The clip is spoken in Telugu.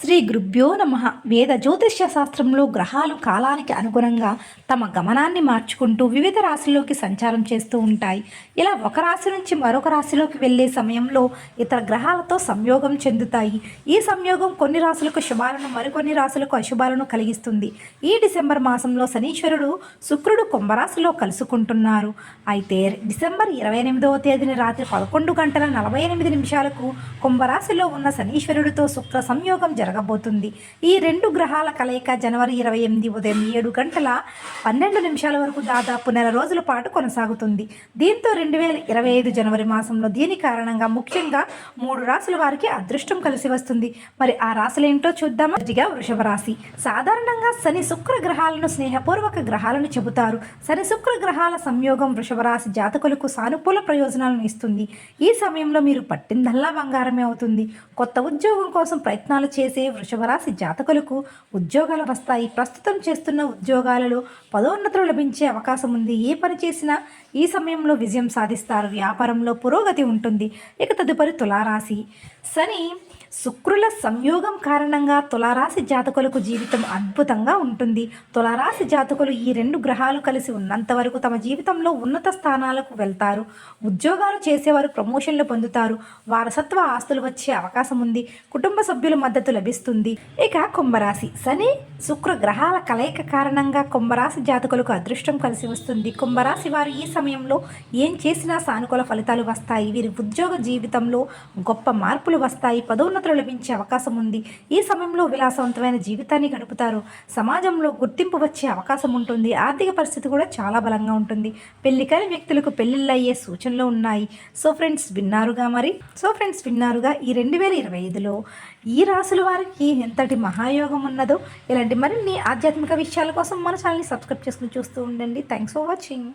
శ్రీ గురుభ్యో నమ. వేద జ్యోతిష్య శాస్త్రంలో గ్రహాలు కాలానికి అనుగుణంగా తమ గమనాన్ని మార్చుకుంటూ వివిధ రాశుల్లోకి సంచారం చేస్తూ ఉంటాయి. ఇలా ఒక రాశి నుంచి మరొక రాశిలోకి వెళ్ళే సమయంలో ఇతర గ్రహాలతో సంయోగం చెందుతాయి. ఈ సంయోగం కొన్ని రాశులకు శుభాలను మరికొన్ని రాశులకు అశుభాలను కలిగిస్తుంది. ఈ డిసెంబర్ మాసంలో శనీశ్వరుడు శుక్రుడు కుంభరాశిలో కలుసుకుంటున్నారు. అయితే డిసెంబర్ ఇరవై ఎనిమిదవ తేదీన రాత్రి పదకొండు గంటల నలభై ఎనిమిది నిమిషాలకు కుంభరాశిలో ఉన్న శనీశ్వరుడితో శుక్ర సంయోగం జరగబోతుంది. ఈ రెండు గ్రహాల కలయిక జనవరి ఇరవై ఎనిమిది ఉదయం ఏడు గంటల పన్నెండు నిమిషాల వరకు దాదాపు నెల రోజుల పాటు కొనసాగుతుంది. దీంతో రెండు వేల ఇరవై ఐదు జనవరి మాసంలో దీని కారణంగా ముఖ్యంగా మూడు రాశుల వారికి అదృష్టం కలిసి వస్తుంది. మరి ఆ రాశులేంటో ఏంటో చూద్దామా? మొదటిగా వృషభ రాశి. సాధారణంగా శని శుక్ర గ్రహాలను స్నేహపూర్వక గ్రహాలను చెబుతారు. శని శుక్ర గ్రహాల సంయోగం వృషభ రాశి జాతకులకు సానుకూల ప్రయోజనాలను ఇస్తుంది. ఈ సమయంలో మీరు పట్టిందల్లా బంగారమే అవుతుంది. కొత్త ఉద్యోగం కోసం ప్రయత్నాలు చేసే చేసే వృషభరాశి జాతకులకు ఉద్యోగాలు వస్తాయి. ప్రస్తుతం చేస్తున్న ఉద్యోగాలలో పదోన్నతులు లభించే అవకాశం ఉంది. ఏ పని చేసినా ఈ సమయంలో విజయం సాధిస్తారు. వ్యాపారంలో పురోగతి ఉంటుంది. ఇక తదుపరి తులారాశి. శని శుక్రుల సంయోగం కారణంగా తులారాశి జాతకులకు జీవితం అద్భుతంగా ఉంటుంది. తులారాశి జాతకులు ఈ రెండు గ్రహాలు కలిసి ఉన్నంత వరకు తమ జీవితంలో ఉన్నత స్థానాలకు వెళ్తారు. ఉద్యోగాలు చేసేవారు ప్రమోషన్లు పొందుతారు. వారసత్వ ఆస్తులు వచ్చే అవకాశం ఉంది. కుటుంబ సభ్యుల మద్దతు లభిస్తుంది. ఇక కుంభరాశి. శని శుక్ర గ్రహాల కలయిక కారణంగా కుంభరాశి జాతకులకు అదృష్టం కలిసి వస్తుంది. కుంభరాశి వారు ఈ సమయంలో ఏం చేసినా సానుకూల ఫలితాలు వస్తాయి. వీరి ఉద్యోగ జీవితంలో గొప్ప మార్పులు వస్తాయి. బహుమతులు లభించే అవకాశం ఉంది. ఈ సమయంలో విలాసవంతమైన జీవితాన్ని గడుపుతారు సమాజంలో గుర్తింపు వచ్చే అవకాశం ఉంటుంది. ఆర్థిక పరిస్థితి కూడా చాలా బలంగా ఉంటుంది. పెళ్ళికైన వ్యక్తులకు పెళ్ళిళ్ళు అయ్యే సూచనలు ఉన్నాయి. సో ఫ్రెండ్స్ విన్నారుగా మరి? సో ఫ్రెండ్స్ విన్నారుగా? ఈ రెండు వేల ఇరవై ఐదులో ఈ రాసుల వారికి ఎంతటి మహాయోగం ఉన్నదో ఇలాంటి మరిన్ని ఆధ్యాత్మిక విషయాల కోసం మన ఛానల్ని సబ్స్క్రైబ్ చేసుకుని చూస్తూ ఉండండి. Thanks for watching